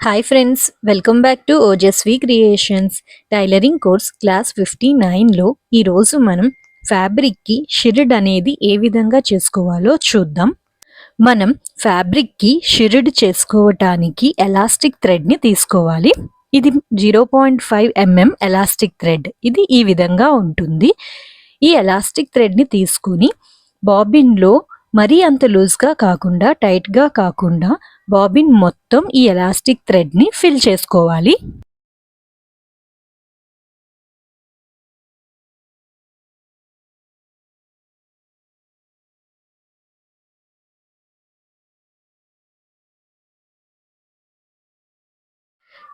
Hi friends welcome back to Ojaswi creations tailoring course class fifty నైన్లో ఈరోజు మనం ఫ్యాబ్రిక్కి షిరిడ్ అనేది ఏ విధంగా చేసుకోవాలో చూద్దాం. మనం ఫ్యాబ్రిక్కి షిరిడ్ చేసుకోవటానికి ఎలాస్టిక్ థ్రెడ్ని తీసుకోవాలి. ఇది zero point five mm elastic thread ఇది ఈ విధంగా ఉంటుంది. ఈ ఎలాస్టిక్ థ్రెడ్ని తీసుకుని బాబిన్లో మరీ అంత లూజ్గా కాకుండా టైట్గా కాకుండా బాబిన్ మొత్తం ఈ ఎలాస్టిక్ థ్రెడ్ని ఫిల్ చేసుకోవాలి.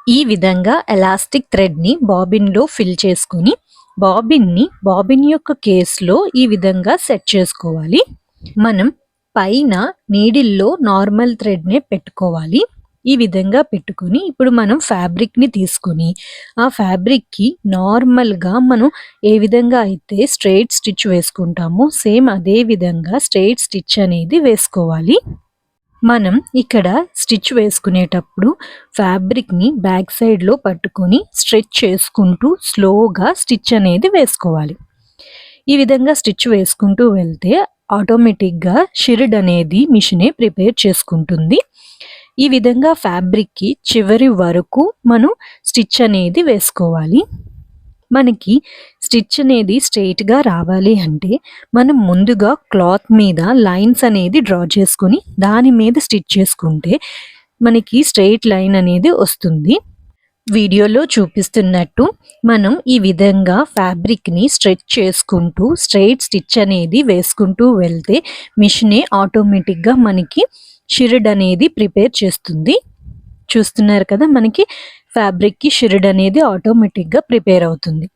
ఈ విధంగా ఎలాస్టిక్ థ్రెడ్ని బాబిన్లో ఫిల్ చేసుకుని బాబిన్ని బాబిన్ యొక్క కేస్లో ఈ విధంగా సెట్ చేసుకోవాలి. మనం పైన నీడిల్లో నార్మల్ థ్రెడ్నే పెట్టుకోవాలి. ఈ విధంగా పెట్టుకుని ఇప్పుడు మనం ఫ్యాబ్రిక్ని తీసుకుని ఆ ఫ్యాబ్రిక్కి నార్మల్గా మనం ఏ విధంగా అయితే స్ట్రెయిట్ స్టిచ్ వేసుకుంటామో సేమ్ అదే విధంగా స్ట్రెయిట్ స్టిచ్ అనేది వేసుకోవాలి. మనం ఇక్కడ స్టిచ్ వేసుకునేటప్పుడు ఫ్యాబ్రిక్ని బ్యాక్ సైడ్లో పట్టుకొని స్ట్రెచ్ చేసుకుంటూ స్లోగా స్టిచ్ అనేది వేసుకోవాలి. ఈ విధంగా స్టిచ్ వేసుకుంటూ వెళ్తే ఆటోమేటిక్గా షిరిడ్ అనేది మిషనే ప్రిపేర్ చేసుకుంటుంది. ఈ విధంగా ఫ్యాబ్రిక్కి చివరి వరకు మనం స్టిచ్ అనేది వేసుకోవాలి. మనకి స్టిచ్ అనేది స్ట్రెయిట్గా రావాలి అంటే మనం ముందుగా క్లాత్ మీద లైన్స్ అనేది డ్రా చేసుకుని దాని మీద స్టిచ్ చేసుకుంటే మనకి స్ట్రెయిట్ లైన్ అనేది వస్తుంది. వీడియోలో చూపిస్తున్నట్టు మనం ఈ విధంగా ఫ్యాబ్రిక్ని స్ట్రెచ్ చేసుకుంటూ స్ట్రైట్ స్టిచ్ అనేది వేసుకుంటూ వెళ్తే మిషనే ఆటోమేటిక్గా మనకి షిరిడ్ అనేది ప్రిపేర్ చేస్తుంది. చూస్తున్నారు కదా మనకి ఫ్యాబ్రిక్కి షిరిడ్ అనేది ఆటోమేటిక్గా ప్రిపేర్ అవుతుంది.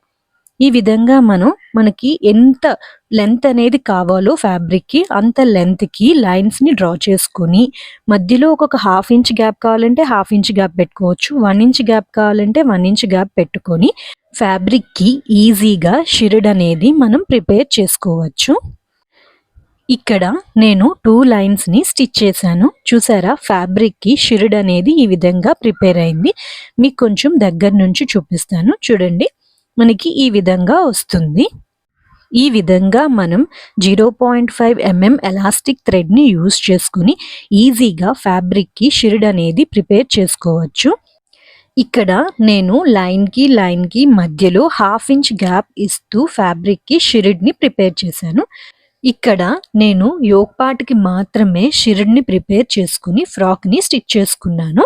ఈ విధంగా మనం మనకి ఎంత లెంత్ అనేది కావాలో ఫ్యాబ్రిక్కి అంత లెంత్కి లైన్స్ని డ్రా చేసుకొని మధ్యలో ఒక హాఫ్ ఇంచ్ గ్యాప్ కావాలంటే హాఫ్ ఇంచ్ గ్యాప్ పెట్టుకోవచ్చు వన్ ఇంచ్ గ్యాప్ కావాలంటే వన్ ఇంచ్ గ్యాప్ పెట్టుకొని ఫ్యాబ్రిక్కి ఈజీగా షిరిడ్ అనేది మనం ప్రిపేర్ చేసుకోవచ్చు. ఇక్కడ నేను టూ లైన్స్ని స్టిచ్ చేశాను. చూసారా? ఫ్యాబ్రిక్కి షిరిడ్ అనేది ఈ విధంగా ప్రిపేర్ అయింది. మీకు కొంచెం దగ్గర నుంచి చూపిస్తాను. చూడండి. మనకి ఈ విధంగా వస్తుంది. ఈ విధంగా మనం zero point five mm elastic థ్రెడ్ని యూజ్ చేసుకుని ఈజీగా ఫ్యాబ్రిక్కి షిరిడ్ అనేది ప్రిపేర్ చేసుకోవచ్చు. ఇక్కడ నేను లైన్కి లైన్కి మధ్యలో హాఫ్ ఇంచ్ గ్యాప్ ఇస్తూ ఫ్యాబ్రిక్కి షిరిడ్ని ప్రిపేర్ చేశాను. ఇక్కడ నేను యోగ్ పార్ట్కి మాత్రమే షిరిడ్ని ప్రిపేర్ చేసుకుని ఫ్రాక్ని స్టిచ్ చేసుకున్నాను.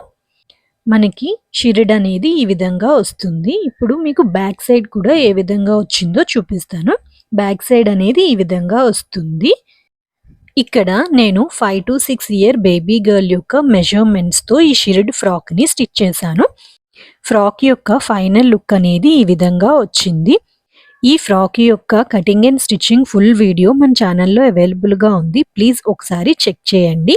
మనకి షిరిడ్ అనేది ఈ విధంగా వస్తుంది. ఇప్పుడు మీకు బ్యాక్ సైడ్ కూడా ఏ విధంగా వచ్చిందో చూపిస్తాను. బ్యాక్ సైడ్ అనేది ఈ విధంగా వస్తుంది. ఇక్కడ నేను five to six year baby girl యొక్క మెజర్మెంట్స్తో ఈ షిరిడ్ ఫ్రాక్ని స్టిచ్ చేశాను. ఫ్రాక్ యొక్క ఫైనల్ లుక్ అనేది ఈ విధంగా వచ్చింది. ఈ ఫ్రాక్ యొక్క cutting and stitching full video మన ఛానల్లో అవైలబుల్గా ఉంది. ప్లీజ్ ఒకసారి చెక్ చేయండి.